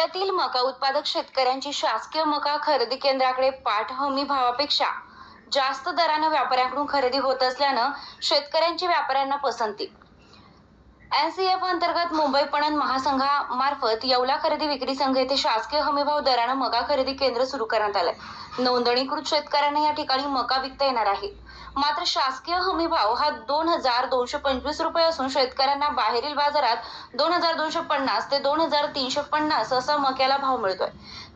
अकोल्यातील मका उत्पादक शेतकऱ्यांची शासकीय मका खरेदी केंद्राकडे पाठ हमी भावापेक्षा जास्त दरानं व्यापाऱ्यांकडून खरेदी होत असल्यानं शेतकऱ्यांची व्यापाऱ्यांना पसंती. एनसीएफ अंतर्गत मुंबई पणन महासंघामार्फत येवला खरेदी विक्री संघ येथे शासकीय हमीभाव दरानं मका खरेदी केंद्र सुरू करण्यात आलंय. नोंदणीकृत शेतकऱ्यांना या ठिकाणी मका विकता येणार आहे. मात्र शासकीय हमीभाव हा दोन हजार दोनशे पंचवीस रुपये असून शेतकऱ्यांना बाहेरील बाजारात दोन हजार दोनशे पन्नास ते दोन हजार तीनशे पन्नास असा मक्याला भाव मिळतोय.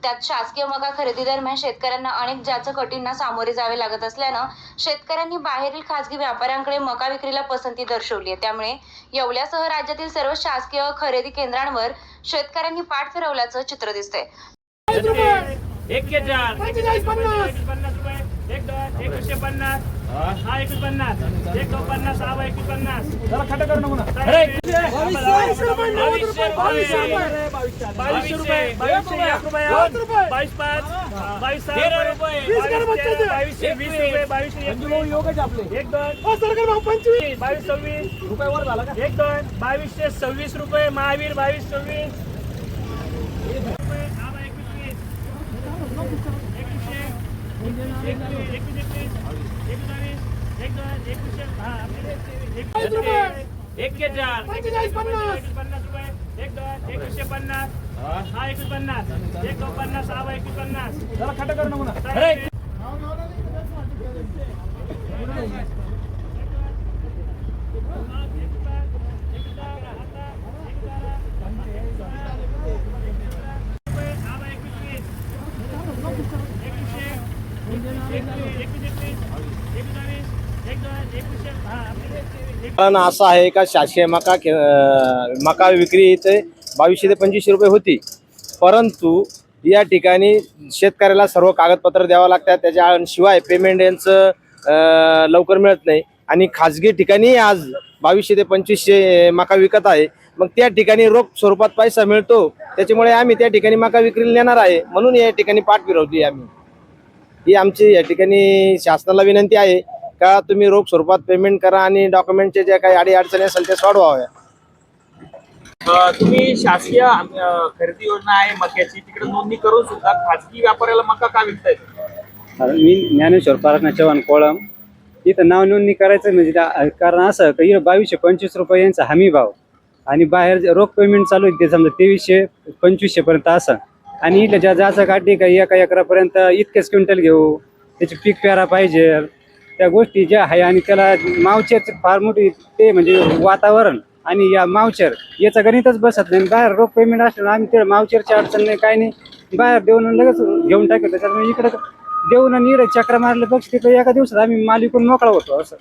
त्यात शासकीय मका खरेदी दरम्यान शेतकऱ्यांना अनेक जाचकटींना सामोरे जावे लागत असल्यानं शेतकऱ्यांनी बाहेरील खासगी व्यापाऱ्यांकडे मका विक्रीला पसंती दर्शवली आहे. त्यामुळे येवल्यासह राज्यातील सर्व शासकीय खरेदी केंद्रांवर शेतकऱ्यांनी पाठ फिरवल्याचं चित्र दिसतंय. एक पंचेचाळीस पन्नास. हा. एकवीस पन्नास एक दोन पन्नास सहा एकवीस पन्नास जरा खटं कर ना म्हणा. बावीसशे रुपये. बावीस पाच बावीस बावीसशे वीस रुपये बावीसशे एक दोन. बावीस सव्वीस. रुपये वर झाला एक दोन. बावीसशे सव्वीस रुपये. महावीर बावीस सव्वीस रुपये, आबा एकवीस वीस. एकवीसशे, एकवीस, एक दोन, एकशे हा, एक चार पंचेचाळीस पन्नास. एकवीस पन्नास रुपये एक दोन पन्नास हा एकवीस पन्नास एक दोन पन्नास सहा एकवीस पन्नास जरा कारण असं आहे का शासकीय मका मका विक्री इथे बावीसशे ते पंचवीसशे रुपये होती. परंतु या ठिकाणी शेतकऱ्याला सर्व कागदपत्र द्यावं लागतात. त्याच्या शिवाय पेमेंट यांचं लवकर मिळत नाही. आणि खाजगी ठिकाणी आज बावीसशे ते पंचवीसशे मका विकत आहे. मग त्या ठिकाणी रोख स्वरूपात पैसा मिळतो. त्याच्यामुळे आम्ही त्या ठिकाणी मका विक्रीला नेणार आहे. म्हणून या ठिकाणी पाठ फिरवली आम्ही. ही आमची या ठिकाणी शासनाला विनंती आहे का तुम्ही रोख स्वरूपात पेमेंट करा आणि डॉक्युमेंटचे जे काही अडी अडचणी असेल ते सोडवाव्या. अ, तुम्ही शासकीय खरेदी योजना आहे मक्याची तिकडे नोंदणी करून सुद्धा खाजगी व्यापाऱ्याला मका का विकतायत? कारण मी ज्ञानेश्वर पारखना चव्हाण कोळम इथं नाव नोंदणी करायचं म्हणजे त्या- कारण असं की इथं बावीसशे पंचवीस रुपये यांचा हमी भाव. आणि बाहेर जे रोख पेमेंट चालू आहे ते समजा तेवीसशे पंचवीसशे पर्यंत असं. आणि इथल्या ज्या जायचं काढली का एका एकरापर्यंत इतकेच क्विंटल घेऊ त्याची पीक पेरा पाहिजे. त्या गोष्टी ज्या आहे आणि त्याला मावचर फार मोठी ते म्हणजे वातावरण आणि या मावचर याचं गणितच बसत नाही. बाहेर रोख पेमेंट असलं आम्ही ते मावचेरची अडचण नाही काही नाही. बाहेर देऊन लगेच घेऊन टाकतो. त्याच्यामुळे इकडं देऊन आणि इकडे चक्र मारले पक्ष तिकडे एका दिवसात आम्ही मालिकून मोकळा होतो असं.